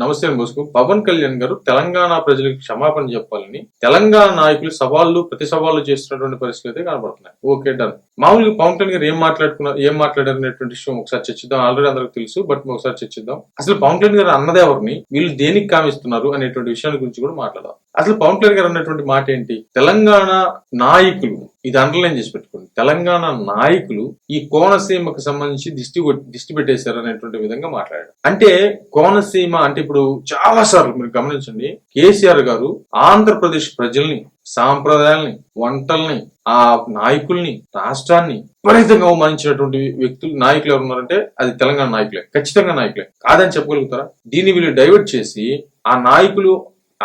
నమస్తే బోసుకు. పవన్ కళ్యాణ్ గారు తెలంగాణ ప్రజలకు క్షమాపణ చెప్పాలని తెలంగాణ నాయకులు సవాళ్ళు ప్రతి సవాళ్ళు చేస్తున్నటువంటి పరిస్థితులు అయితే కనబడుతున్నాయి. Okay done. మామూలుగా పవన్ కళ్యాణ్ గారు ఏం మాట్లాడుకున్నారు ఏం మాట్లాడారు అనేటువంటి విషయం ఒకసారి చర్చిద్దాం. ఆల్రెడీ అందరికి తెలుసు బట్ ఒకసారి చర్చిద్దాం. అసలు పవన్ కళ్యాణ్ గారు అన్నదేవరిని వీళ్ళు దేనికి కామిస్తున్నారు అనేటువంటి విషయాల గురించి కూడా మాట్లాడదాం. అసలు పవన్ కళ్యాణ్ గారు అన్నటువంటి మాట ఏంటి? తెలంగాణ నాయకులు ఇది అండర్లైన్ చేసి పెట్టుకోండి. తెలంగాణ నాయకులు ఈ కోనసీమకు సంబంధించి దిష్టి దిష్టి పెట్టేశారు అనేటువంటి విధంగా మాట్లాడారు. అంటే కోనసీమ అంటే ఇప్పుడు చాలా సార్లు మీరు గమనించండి కేసీఆర్ గారు ఆంధ్రప్రదేశ్ ప్రజల్ని సాంప్రదాయాల్ని వంటల్ని ఆ నాయకుల్ని రాష్ట్రాన్ని విపరీతంగా అవమానించినటువంటి వ్యక్తులు నాయకులు ఎవరు ఉన్నారంటే అది తెలంగాణ నాయకులే ఖచ్చితంగా నాయకులే. కాదని చెప్పగలుగుతారా? దీన్ని వీళ్ళు డైవర్ట్ చేసి ఆ నాయకులు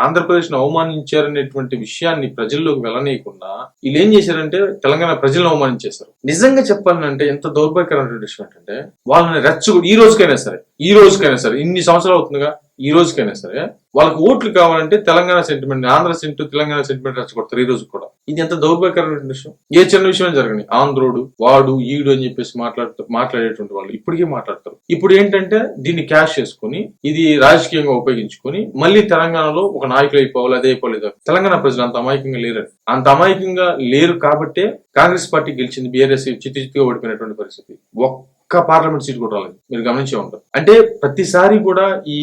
ఆంధ్రప్రదేశ్ను అవమానించారనేటువంటి విషయాన్ని ప్రజల్లోకి వెళ్ళనీయకుండా వీళ్ళు ఏం చేశారంటే తెలంగాణ ప్రజలను అవమానించేశారు. నిజంగా చెప్పాలంటే ఎంత దౌర్భాగ్యకరమైన విషయం ఏంటంటే వాళ్ళని రెచ్చగొట్టి ఈ రోజుకైనా సరే ఈ రోజుకైనా సరే ఇన్ని సంవత్సరాలు అవుతుందిగా ఈ రోజుకైనా సరే వాళ్ళకి ఓట్లు కావాలంటే తెలంగాణ సెంటిమెంట్ ఆంధ్ర సెంటు తెలంగాణ సెంటిమెంట్ రచ్చగొడతారు ఈ రోజు కూడా. ఇది ఎంత దౌర్భాగ్యకరమైన విషయం. ఏ చిన్న విషయం జరగని ఆంధ్రోడు వాడు ఈడు అని చెప్పేసి మాట్లాడుతూ మాట్లాడేటువంటి వాళ్ళు ఇప్పటికే మాట్లాడతారు. ఇప్పుడు ఏంటంటే దీన్ని క్యాష్ చేసుకుని ఇది రాజకీయంగా ఉపయోగించుకొని మళ్ళీ తెలంగాణలో ఒక నాయకులు అయిపోవాలి అదే అయిపోలేదు తెలంగాణ ప్రజలు అంత అమాయకంగా లేరు అంత అమాయకంగా లేరు కాబట్టే కాంగ్రెస్ పార్టీ గెలిచింది బీఆర్ఎస్ చిత్తి చిత్తిగా ఓడిపోయినటువంటి పరిస్థితి. ఒక్క పార్లమెంట్ సీట్ కూడా రాలేదు. మీరు గమనించే ఉంటారు. అంటే ప్రతిసారి కూడా ఈ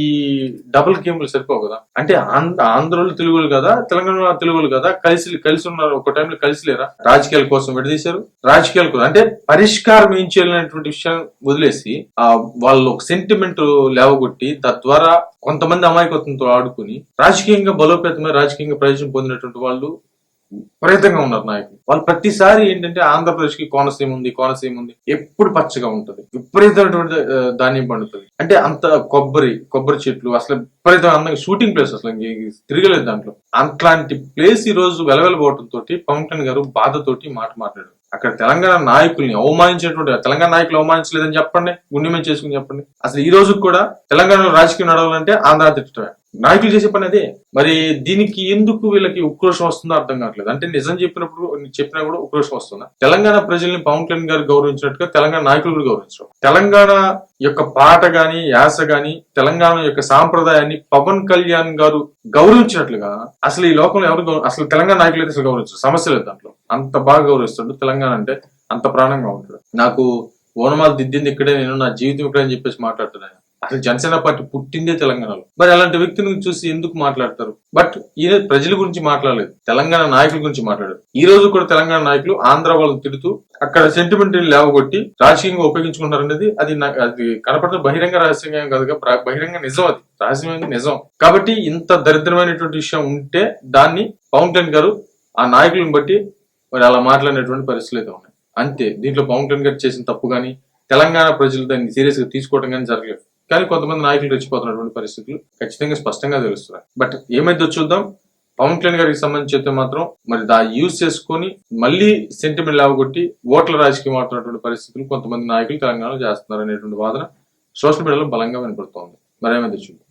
డబుల్ గేమ్లు సరిపోవు కదా. అంటే ఆంధ్ర ఆంధ్రులు తెలుగులు కదా తెలంగాణ తెలుగులు కదా కలిసి కలిసి ఉన్నారు. ఒక టైంలో కలిసి లేరా? రాజకీయాల కోసం విడదీశారు. రాజకీయాల కోసం అంటే పరిష్కారం ఏం చేయాలనేటువంటి విషయం వదిలేసి ఆ వాళ్ళు ఒక సెంటిమెంట్ లేవగొట్టి తద్వారా కొంతమంది అమాయకత్వంతో ఆడుకుని రాజకీయంగా బలోపేతమై రాజకీయంగా ప్రయోజనం పొందినటువంటి వాళ్ళు విపరీతంగా ఉన్నారు నాయకులు. వాళ్ళు ప్రతిసారి ఏంటంటే ఆంధ్రప్రదేశ్కి కోనసీమ ఉంది కోనసీమ ఉంది. ఎప్పుడు పచ్చగా ఉంటది. విపరీతమైనటువంటి ధాన్యం పండుతుంది. అంటే అంత కొబ్బరి కొబ్బరి చెట్లు అసలు విపరీతమైన అందంగా షూటింగ్ ప్లేస్ అసలు తిరగలేదు దాంట్లో. అట్లాంటి ప్లేస్ ఈ రోజు వెలవెలబోవటం తోటి పవన్ కళ్యాణ్ గారు బాధతోటి మాట మాట్లాడారు. అక్కడ తెలంగాణ నాయకుల్ని అవమానించినటువంటి తెలంగాణ నాయకులు అవమానించలేదని చెప్పండి గుండెమే చేసుకుని చెప్పండి. అసలు ఈ రోజు కూడా తెలంగాణలో రాజకీయం నడవాలంటే ఆంధ్ర తిట్టడమే. నాయకులు చేసే పని అదే. మరి దీనికి ఎందుకు వీళ్ళకి ఉక్రోషం వస్తుందో అర్థం కావట్లేదు. అంటే నిజం చెప్పినప్పుడు చెప్పినా కూడా ఉక్రోషం వస్తుందా? తెలంగాణ ప్రజల్ని పవన్ కళ్యాణ్ గారు గౌరవించినట్టుగా తెలంగాణ నాయకులు కూడా గౌరవించడం తెలంగాణ యొక్క పాట గాని యాస గాని తెలంగాణ యొక్క సాంప్రదాయాన్ని పవన్ కళ్యాణ్ గారు గౌరవించినట్లుగా అసలు ఈ లోకంలో ఎవరు అసలు తెలంగాణ నాయకులు అయితే అసలు గౌరవించారు. సమస్య లేదు దాంట్లో. అంత బాగా గౌరవిస్తాడు. తెలంగాణ అంటే అంత ప్రాణంగా ఉంటాడు. నాకు ఓనమాలు దిద్దింది ఇక్కడే నేను నా జీవితం ఇక్కడే అని చెప్పేసి మాట్లాడుతున్నాను. అసలు జనసేన పార్టీ పుట్టిందే తెలంగాణలో. మరి అలాంటి వ్యక్తిని చూసి ఎందుకు మాట్లాడతారు? బట్ ఈయన ప్రజల గురించి మాట్లాడలేదు. తెలంగాణ నాయకుల గురించి మాట్లాడారు. ఈ రోజు కూడా తెలంగాణ నాయకులు ఆంధ్ర వాళ్ళని తిడుతూ అక్కడ సెంటిమెంట్ లేవగొట్టి రాజకీయంగా ఉపయోగించుకుంటారనేది అది అది కనపడదు. బహిరంగ రహస్యంగా కాదు బహిరంగ నిజం అది. రహస్యమైనది నిజం. కాబట్టి ఇంత దరిద్రమైనటువంటి విషయం ఉంటే దాన్ని పవన్ కళ్యాణ్ గారు ఆ నాయకులను బట్టి మరి అలా మాట్లాడినటువంటి పరిస్థితులు అయితే ఉన్నాయి. అంతే. దీంట్లో పవన్ కళ్యాణ్ గారు చేసిన తప్పు కానీ తెలంగాణ ప్రజలు దాన్ని సీరియస్గా తీసుకోవడం కానీ జరగలేదు. కానీ కొంతమంది నాయకులు రెచ్చిపోతున్నటువంటి పరిస్థితులు ఖచ్చితంగా స్పష్టంగా తెలుస్తున్నాయి. బట్ ఏమైతే చూద్దాం. పవన్ కళ్యాణ్ గారికి సంబంధించి అయితే మాత్రం మరి దా యూజ్ చేసుకొని మళ్ళీ సెంటిమెంట్ లావగొట్టి ఓట్ల రాజకీయం ఆడుతున్నటువంటి పరిస్థితులు కొంతమంది నాయకులు తెలంగాణలో చేస్తున్నారు అనేటువంటి వాదన సోషల్ మీడియాలో బలంగా వినపడుతోంది. మరేమైతే చూద్దాం.